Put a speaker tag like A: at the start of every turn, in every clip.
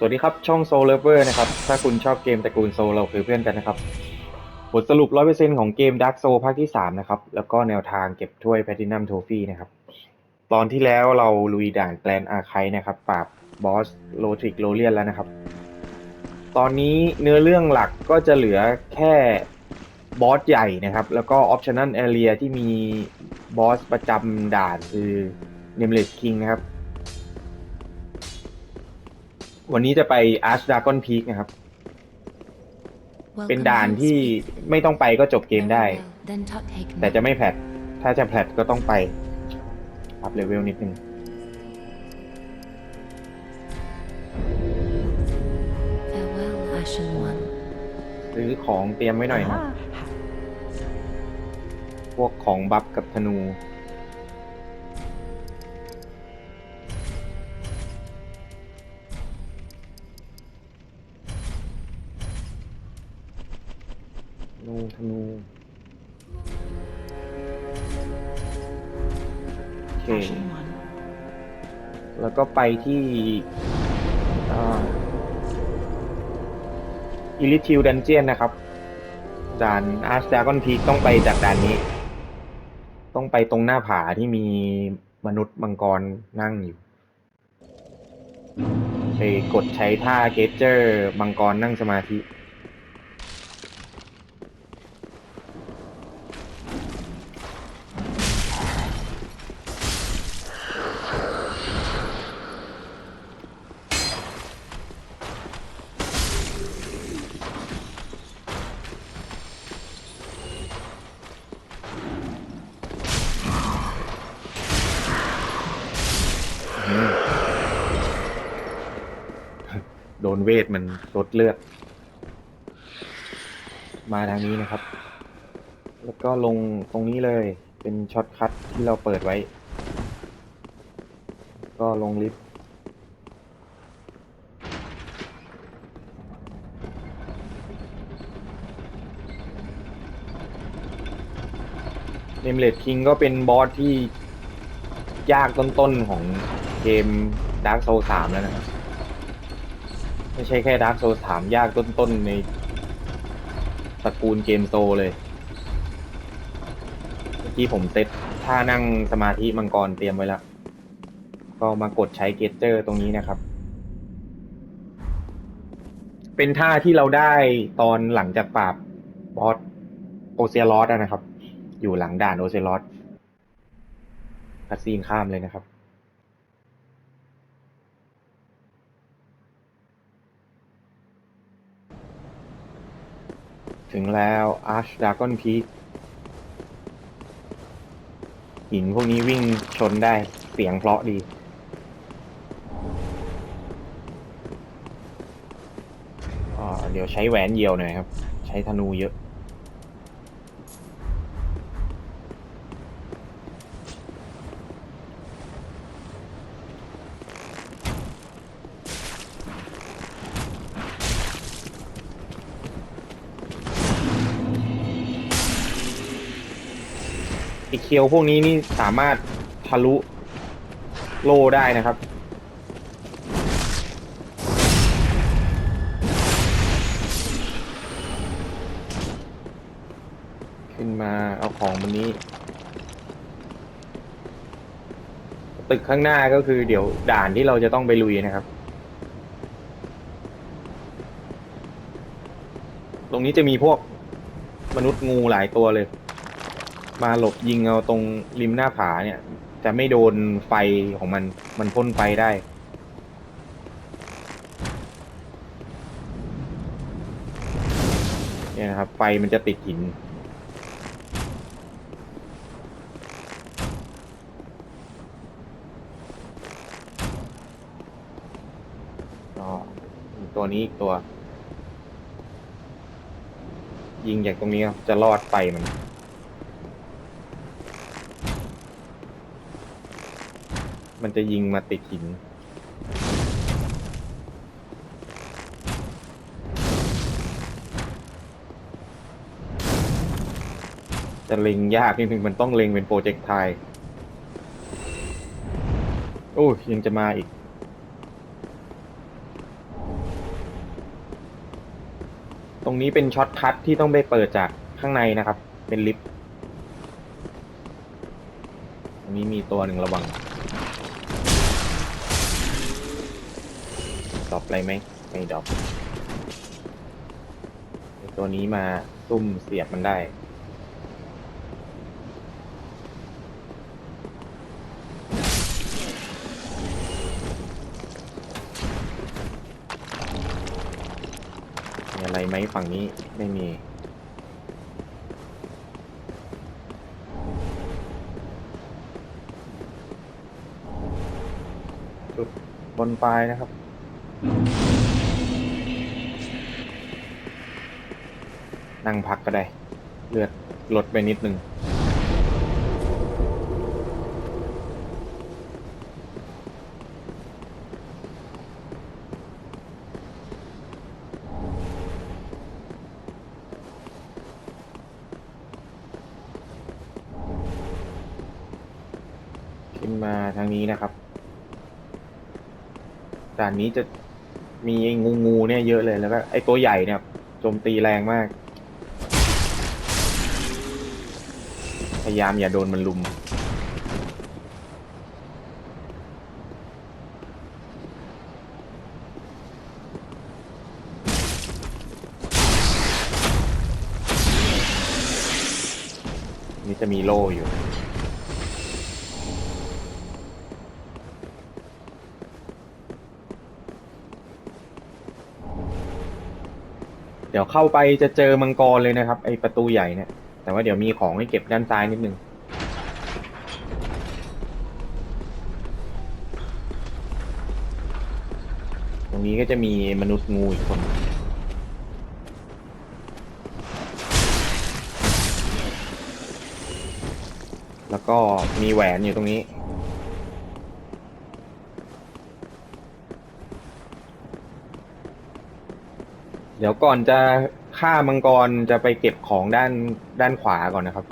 A: สวัสดีครับ ช่อง Soul Lover นะครับ ถ้าคุณชอบเกมตระกูลโซเราคือเพื่อนกันนะครับ บทสรุป 100%ของเกม Dark Soul ภาคที่ 3 นะครับ แล้วก็แนวทางเก็บถ้วย Platinum Trophy นะครับ ตอนที่แล้วเราลุยด่านแกลนอาร์ไคนะครับ ปราบบอสโลทริกโลเลียนแล้วนะครับ ตอนนี้เนื้อเรื่องหลักก็จะเหลือแค่บอสใหญ่นะครับ แล้วก็ Optional Area ที่มีบอสประจำด่านคือ Nameless King นะครับ วันนี้จะไป Arch Dragon Peak นะครับ เป็นด่านที่ไม่ต้องไปก็จบเกมได้ แต่จะไม่แพลตถ้าจะแพลตก็ต้องไป อัพเลเวลนิดนึง
B: Farewell, Ashen One.
A: ซื้อของเตรียมไว้หน่อยนะพวกของบัฟกับธนู ธนูธนูโอเค
B: Ashen One.
A: แล้วก็ไปที่อิลิทิวดันเจียนนะครับ ด่านอาร์ d ดากอนพีต้องไปจากด่านนี้ ต้องไปตรงหน้าผาที่มีมนุษย์มังกรนั่งอยู่ ไปกดใช้ท่าเกจเจอร์มังกรนั่งสมาธิ นเวทมันลดเลือด มาทางนี้นะครับ แล้วก็ลงตรงนี้เลยเป็นช็อตคัทที่เราเปิดไว้ ก็ลงลิฟต์เนมเลดคิงก็เป็นบอสที่ยากต้นๆของเกม Dark Souls 3แล้วนะครับ ไม่ใช่แค่ Dark Souls 3ยากต้นๆในตระกูลเกมโซเลยเมื่อกี้ผมเซตท่านั่งสมาธิมังกรเตรียมไว้แล้ว ก็มากดใช้เกจเจอร์ตรงนี้นะครับ เป็นท่าที่เราได้ตอนหลังจากปราบบอสโอเซียลอสนะครับ อยู่หลังด่านโอเซียลอสคัดซีนข้ามเลยนะครับ ถึงแล้วอาร์ชดากอนพีหินพวกนี้วิ่งชนได้เสียงเพราะดี เดี๋ยวใช้แหวนเยียวหน่อยครับ ใช้ธนูเยอะ คียวพวกนี้นี่สามารถทะลุโลได้นะครับ ขึ้นมาเอาของบนนี้ ตึกข้างหน้าก็คือเดี๋ยวด่านที่เราจะต้องไปลุยนะครับ ตรงนี้จะมีพวกมนุษย์งูหลายตัวเลย มาหลบยิงเอาตรงริมหน้าผาเนี่ย จะไม่โดนไฟของมัน มันพ่นไฟได้ เนี่ยนะครับ ไฟมันจะติดหินก็มีตัวนี้อีกตัว ยิงจากตรงนี้จะรอดไฟมัน มันจะยิงมาติดหิน จะเล็งยากนิดนึงมันต้องเล็งเป็นโปรเจกต์ไทยโอ้ยยังจะมาอีก ตรงนี้เป็นช็อตคัทที่ต้องไปเปิดจากข้างในนะครับ เป็นลิฟต์ตรงนี้มีตัวหนึ่งระวัง ดรอปอะไรไหมไม่ดรอปตัวนี้มาซุ่มเสียบมันได้มีอะไรไหมฝั่งนี้ไม่มีจุดบนปลายนะครับ นั่งพักก็ได้ เลือดลดไปนิดนึงขึ้นมาทางนี้นะครับด่านนี้จะมีไอ้งูงูเนี่ยเยอะเลยแล้วก็ไอ้ตัวใหญ่เนี่ยโจมตีแรงมาก ยายามอย่าโดนมันลุม นี่จะมีโล่อยู่เดี๋ยวเข้าไปจะเจอมังกรเลยนะครับ ไอประตูใหญ่เนี่ย แต่ว่าเดี๋ยวมีของให้เก็บด้านซ้ายนิดนึงตรงนี้ก็จะมีมนุษย์งูอีกคนแล้วก็มีแหวนอยู่ตรงนี้ เดี๋ยวก่อนจะ ฆ่ามังกรจะไปเก็บของด้านด้านขวาก่อนนะครับ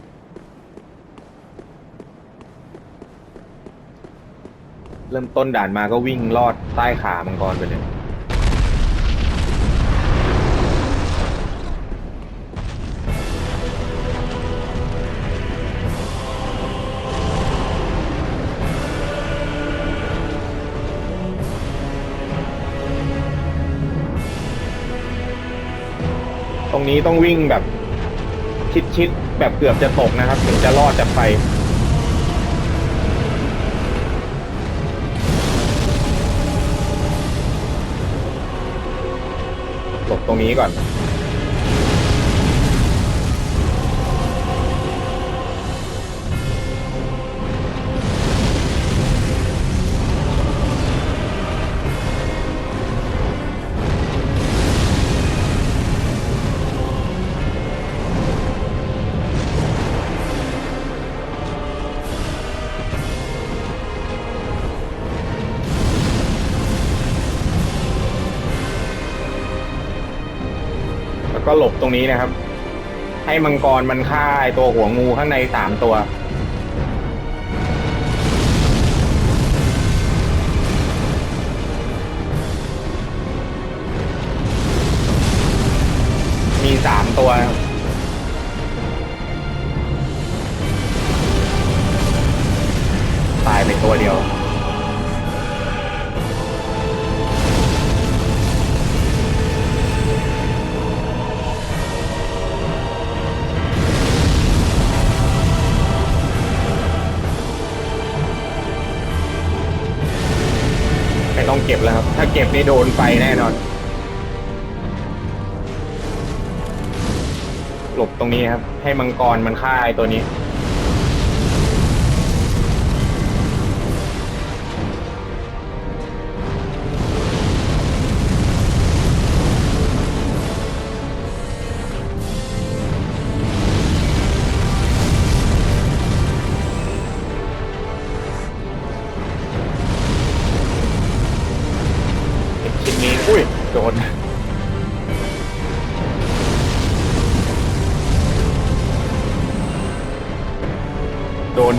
A: เริ่มต้นด่านมาก็วิ่งลอดใต้ขามังกรไปเลย รงนี้ต้องวิ่งแบบ ชิดๆแบบเกือบจะตกนะครับ ถึงจะรอดจากไฟหลบตรงนี้ก่อน บตรงนี้นะครับ ให้มังกรมันฆ่าไอ้ตัวหัวงูข้างในสามตัว เก็บแล้วครับ ถ้าเก็บนี่โดนไฟแน่นอน หลบตรงนี้ครับ ให้มังกรมันฆ่าไอ้ตัวนี้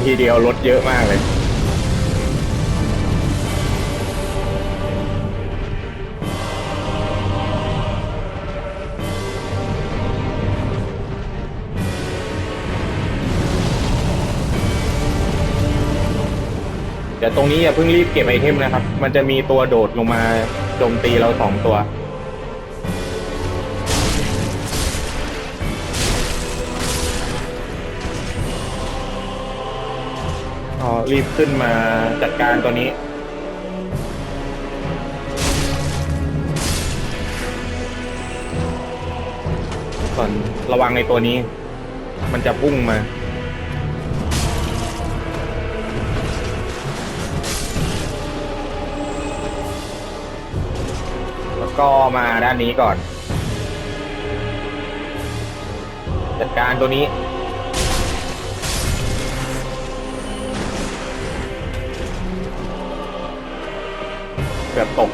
A: ทีเดียวลดเยอะมากเลย แต่ตรงนี้อย่าเพิ่งรีบเก็บไอเทมนะครับ มันจะมีตัวโดดลงมาโจมตีเราสองตัว อ๋อรีบขึ้นมาจัดการตัวนี้ส่วนระวังในตัวนี้ มันจะพุ่งมา แล้วก็มาด้านนี้ก่อน จัดการตัวนี้ เกือบตก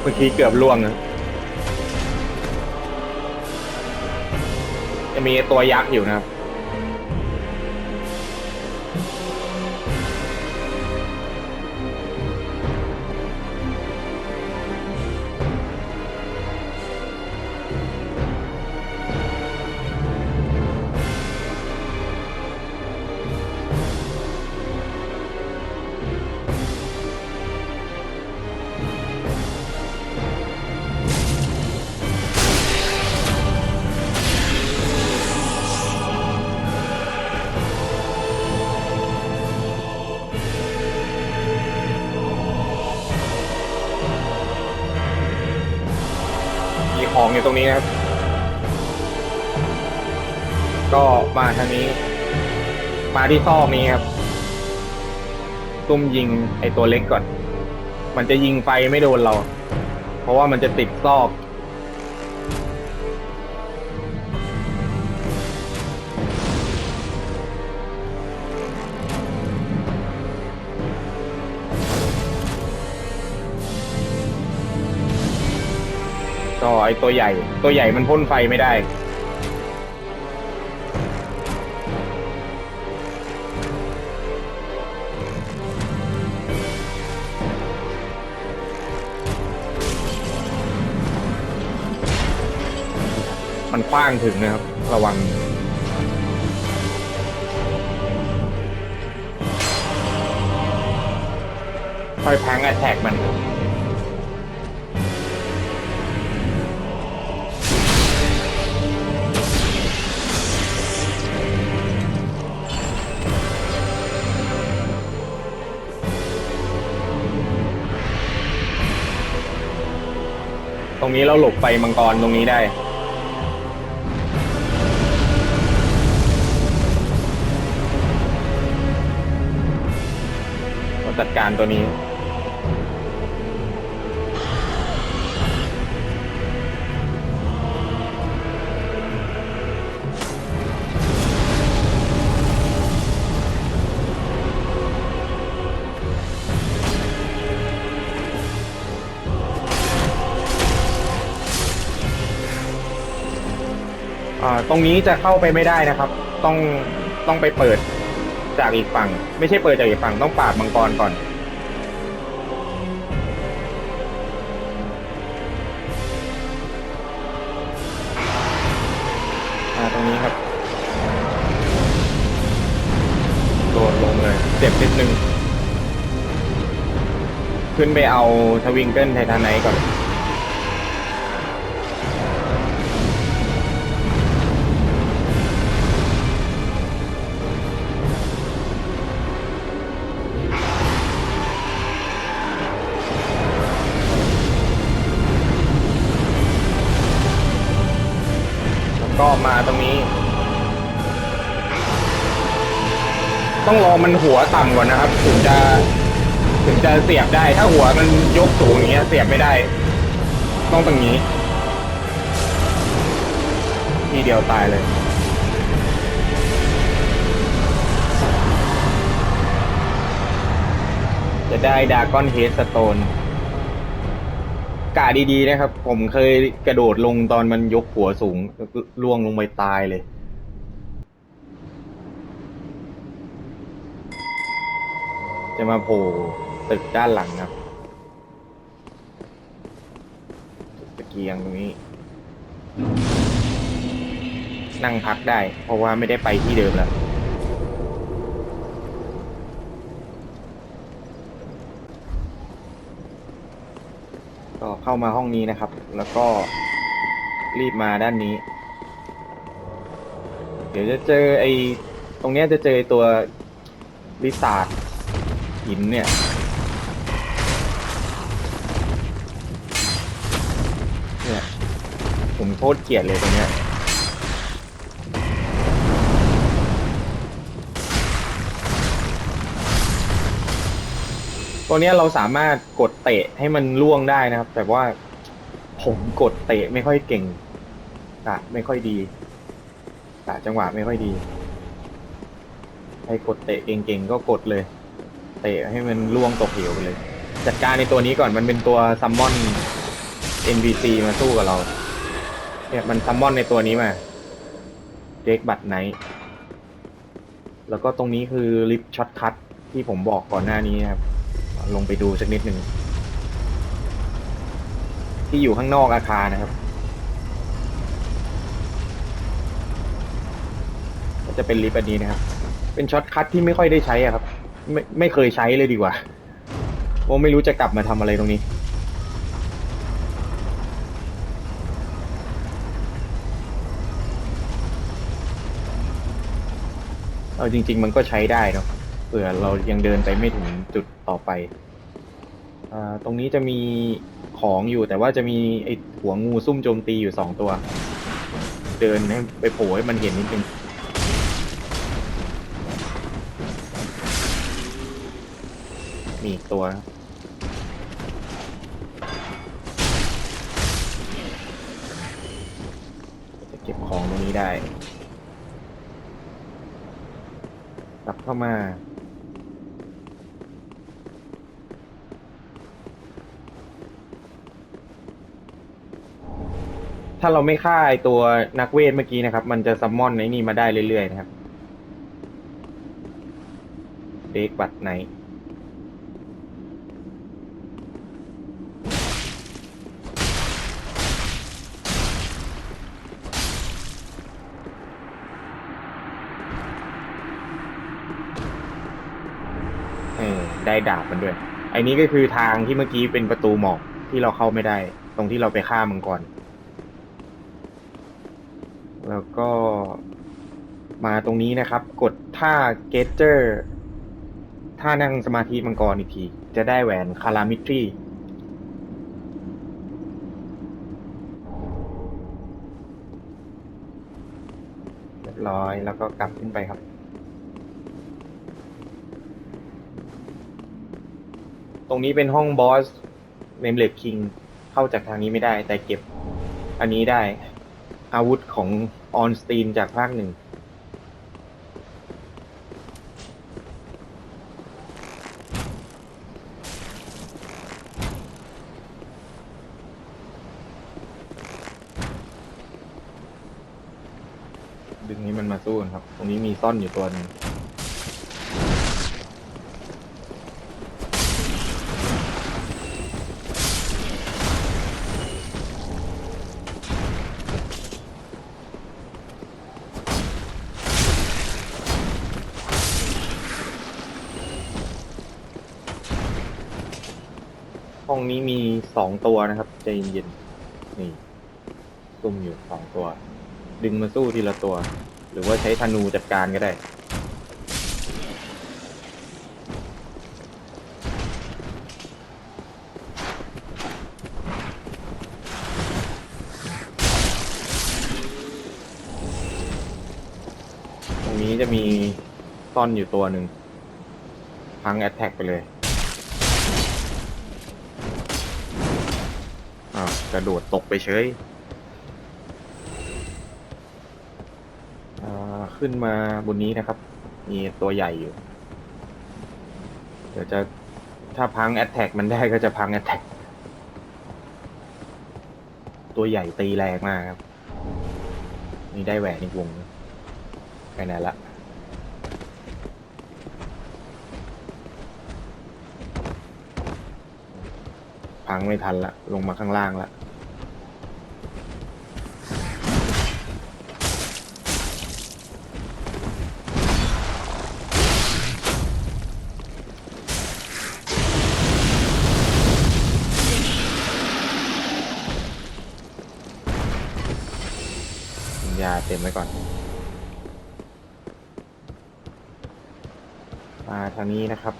A: เมื่อกี้เกือบล่วงนะจะมีตัวยักษ์อยู่นะครับ ตรงนี้นะครับ ก็มาทางนี้ มาที่ซอกนี้ครับตุ้มยิงไอตัวเล็กก่อน มันจะยิงไฟไม่โดนเรา เพราะว่ามันจะติดซอก ไอตัวใหญ่ ตัวใหญ่มันพ่นไฟไม่ได้ มันคว้างถึงนะครับ ระวังค่อยพังแอทแทกมัน รงนี้เราหลบไฟมังกรตรงนี้ได้เราจัดการตัวนี้ ตรงนี้จะเข้าไปไม่ได้นะครับ ต้องต้องไปเปิดจากอีกฝั่ง ไม่ใช่เปิดจากอีกฝั่งต้องปราบมังกรก่อนอาตรงนี้ครับโดดลงเลยเจ็บนิดนึง ขึ้นไปเอาทวิงเกิลไททานไนท์ก่อน ต้องรอมันหัวต่ำก่อนนะครับ ถึงจะ ถึงจะเสียบได้ ถ้าหัวมันยกสูงอย่างเงี้ย เสียบไม่ได้ ต้องตรงนี้ทีเดียวตายเลยจะได้ดากอนเฮดสโตนกะดีๆนะครับ ผมเคยกระโดดลงตอนมันยกหัวสูงล่วงลงไปตายเลย จะมาโผล่ตึกด้านหลังครับตึกตะเกียงตรงนี้ นั่งพักได้ เพราะว่าไม่ได้ไปที่เดิมแล้ว ก็เข้ามาห้องนี้นะครับ แล้วก็รีบมาด้านนี้ เดี๋ยวจะเจอไอ้ตรงเนี้ยจะเจอตัวลิซาร์ด หินเนี่ยเนี่ย ผมโคตรเกลียดเลยตรงเนี้ยตัวนี้เราสามารถกดเตะให้มันล่วงได้นะครับ แต่ว่าผมกดเตะไม่ค่อยเก่งกะไม่ค่อยดีกะจังหวะไม่ค่อยดีใครกดเตะเก่งๆก็กดเลย เตะให้มันล่วงตกเหวไปเลย จัดการในตัวนี้ก่อนมันเป็นตัวซัมมอน NPC มาสู้กับเรา เนี่ยมันซัมมอนในตัวนี้มาเด็กบัตไนท์แล้วก็ตรงนี้คือลิฟช็อตคัทที่ผมบอกก่อนหน้านี้ครับ ลงไปดูสักนิดหนึ่ง ที่อยู่ข้างนอกอาคารนะครับ ก็จะเป็นลิฟต์อันนี้นะครับ เป็นช็อตคัทที่ไม่ค่อยได้ใช้อะครับ ไม่ไม่เคยใช้เลยดีกว่าเพราะไม่รู้จะกลับมาทำอะไรตรงนี้ เอาจริง ๆ มันก็ใช้ได้เนาะเผื่อเรายังเดินไปไม่ถึงจุดต่อไปอ่าตรงนี้จะมีของอยู่แต่ว่าจะมีไอหัวงูซุ่มโจมตีอยู่สองตัว เดินให้ไปโผล่ให้มันเห็นนิดนึง มีอีกตัวครับจะเก็บของตรงนี้ได้ กลับเข้ามาถ้าเราไม่ฆ่าไอตัวนักเวทเมื่อกี้นะครับ มันจะซัมมอนไอ้นี่มาได้เรื่อยๆนะครับ เด็กบัตไหน เออ ได้ดาบมันด้วย ไอ้นี้ก็คือทางที่เมื่อกี้เป็นประตูหมอกที่เราเข้าไม่ได้ ตรงที่เราไปฆ่ามังกร แล้วก็มาตรงนี้นะครับ กดท่าเกเจอร์ท่านั่งสมาธิมังกรอีกที จะได้แหวนคารามิทรีเรียบร้อยแล้วก็กลับขึ้นไปครับ ตรงนี้เป็นห้องบอสเนมเลดคิงเข้าจากทางนี้ไม่ได้ แต่เก็บอันนี้ได้ อาวุธของออนสตีนจากภาคหนึ่งดึงให้มันมาสู้กันครับ ตรงนี้มีซ่อนอยู่ตัวหนึ่ง สองตัวนะครับใจเย็นๆนี่ซุ่มอยู่สองตัว ดึงมาสู้ทีละตัว หรือว่าใช้ธนูจัดการก็ได้ตรงนี้จะมีซ่อนอยู่ตัวหนึ่งพังแอตแทกไปเลย กระโดดตกไปเฉยอ่าขึ้นมาบนนี้นะครับ มีตัวใหญ่อยู่ เดี๋ยวจะถ้าพังแอตแทกมันได้ก็จะพังแอตแทกตัวใหญ่ตีแรงมากครับ นี่ได้แหวนอีกวงนึงไปไหนละพังไม่ทันละ ลงมาข้างล่างละ ต็มไว้ก่อน มาทางนี้นะครับ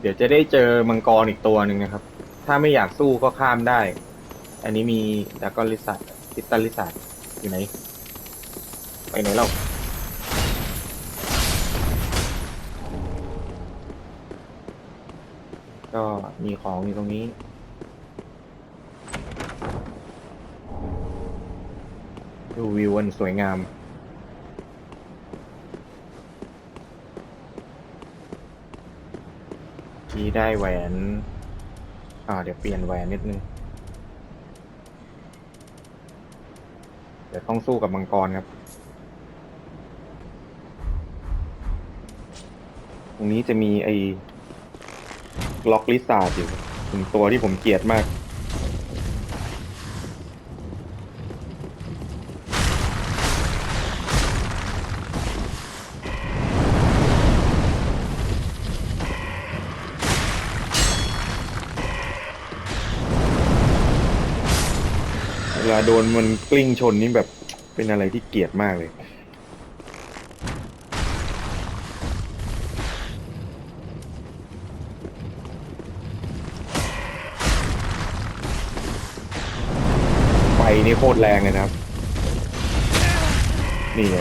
A: เดี๋ยวจะได้เจอมังกรอีกตัวหนึ่งนะครับ ถ้าไม่อยากสู้ก็ข้ามได้ อันนี้มีดากอนลิสัตติตันลิสัตอยู่ไหน ไปไหนเราก็มีของอยู่ตรงนี้ ดูวิวอันสวยงาม ที่ได้แหวน อ่า เดี๋ยวเปลี่ยนแหวนนิดนึง เดี๋ยวต้องสู้กับมังกรครับ ตรงนี้จะมีไอ้ล็อกลิซาร์ดอยู่ถึงตัวที่ผมเกลียดมาก โดนมันกลิ้งชนนี่แบบเป็นอะไรที่เกลียดมากเลย ไฟนี่โคตรแรงเลยนะครับ นี่ไง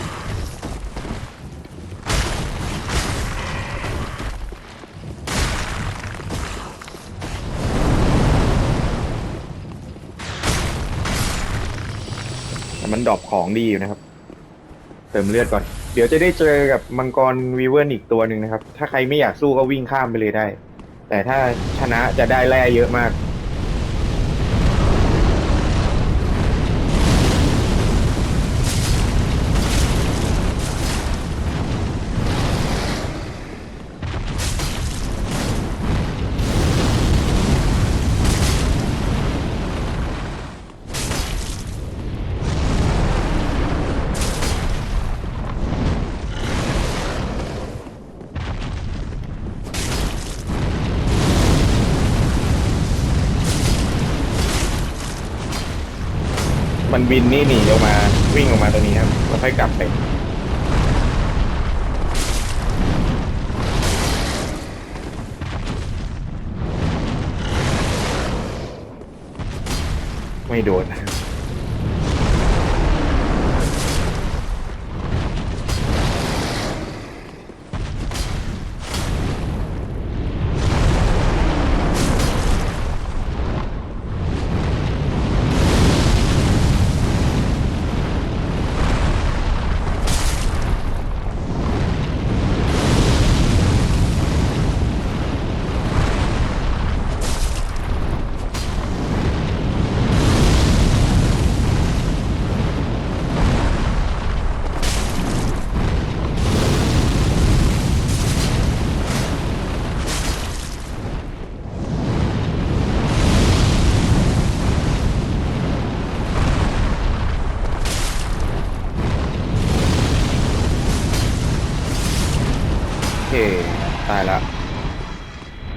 A: มันดรอปของดีอยู่นะครับ เติมเลือดก่อน เดี๋ยวจะได้เจอกับมังกรวีเวอร์อีกตัวหนึ่งนะครับ ถ้าใครไม่อยากสู้ก็วิ่งข้ามไปเลยได้ แต่ถ้าชนะจะได้แร่เยอะมาก มันบินนี่หนีออกมาวิ่งออกมาตรงนี้ครับแล้วค่อยกลับไปไม่โดนนะ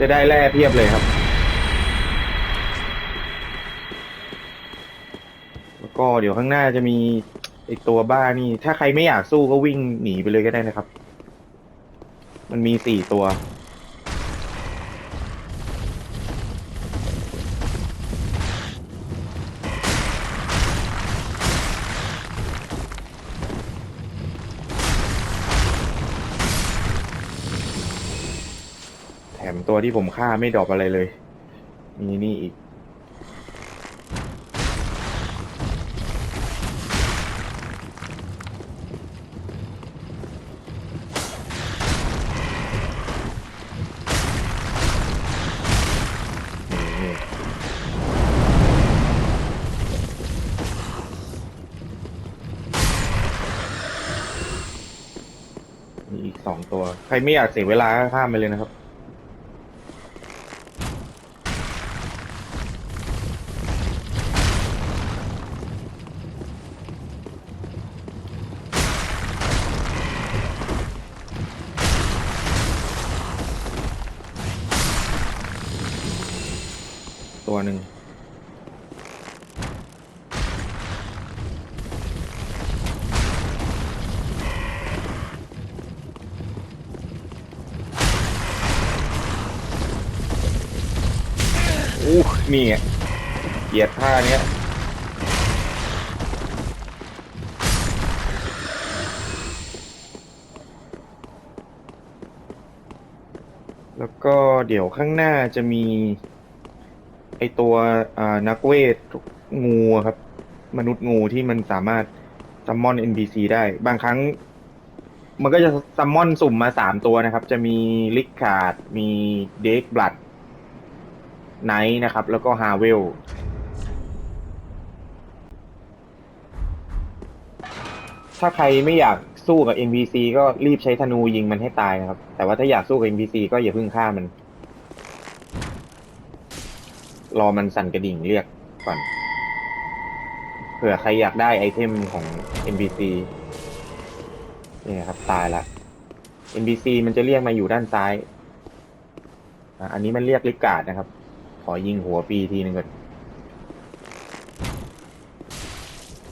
A: จะได้แร่เพียบเลยครับ แล้วก็เดี๋ยวข้างหน้าจะมีไอตัวบ้านี่ ถ้าใครไม่อยากสู้ก็วิ่งหนีไปเลยก็ได้นะครับ มันมีสี่ตัว ตัวที่ผมฆ่าไม่ดรอปอะไรเลย มีนี่อีก มีอีกสองตัว ใครไม่อยากเสียเวลาก็ข้ามไปเลยนะครับ ตัวหนึ่งอู้นี่เกียดผ้าเนี้ยแล้วก็เดี๋ยวข้างหน้าจะมี ตัวอ่านักเวทงูครับ มนุษย์งูที่มันสามารถซัมมอน NPC ได้ บางครั้ง มันก็จะซัมมอนสุ่มมาสามตัวนะครับ จะมีลิกคาด มีเด็กบลัดไนท์นะครับ แล้วก็ฮาเวลถ้าใครไม่อยากสู้กับ NPC ก็รีบใช้ธนูยิงมันให้ตายนะครับ แต่ว่าถ้าอยากสู้กับ NPC ก็อย่าเพิ่งฆ่ามัน รอมันสั่นกระดิ่งเรียกก่อนเผื่อใครอยากได้ไอเทมของ NPC นี่ครับตายละ NPC มันจะเรียกมาอยู่ด้านซ้ายอะอันนี้มันเรียกลิกการ์ดนะครับ ขอยิงหัวฟรีทีนึงก่อน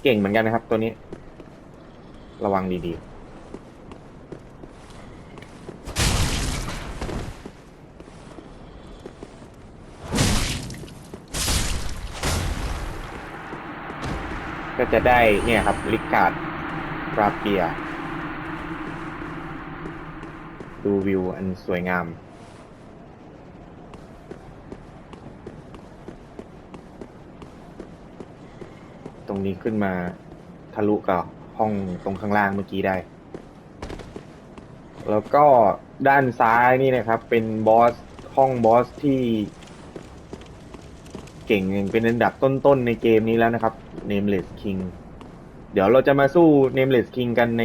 A: เก่งเหมือนกันนะครับตัวนี้ ระวังดีๆ จะได้เนี่ยครับลิกการ์ดราเปีย ดูวิวอันสวยงาม ตรงนี้ขึ้นมาทะลุกับห้องตรงข้างล่างเมื่อกี้ได้ แล้วก็ด้านซ้ายนี่นะครับ เป็นบอสห้องบอสที่ เก่งเป็นอันดับต้นๆในเกมนี้แล้วนะครับ Nameless King เดี๋ยวเราจะมาสู้ Nameless King กันใน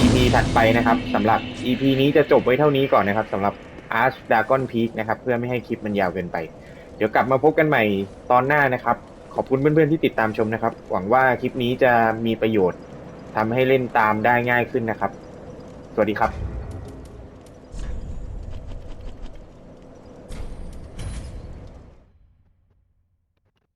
A: EP ถัดไปนะครับสำหรับ EP นี้จะจบไว้เท่านี้ก่อนนะครับสำหรับ Arch Dragon Peak นะครับ เพื่อไม่ให้คลิปมันยาวเกินไป เดี๋ยวกลับมาพบกันใหม่ตอนหน้านะครับ ขอบคุณเพื่อนๆที่ติดตามชมนะครับ หวังว่าคลิปนี้จะมีประโยชน์ทำให้เล่นตามได้ง่ายขึ้นนะครับ สวัสดีครับ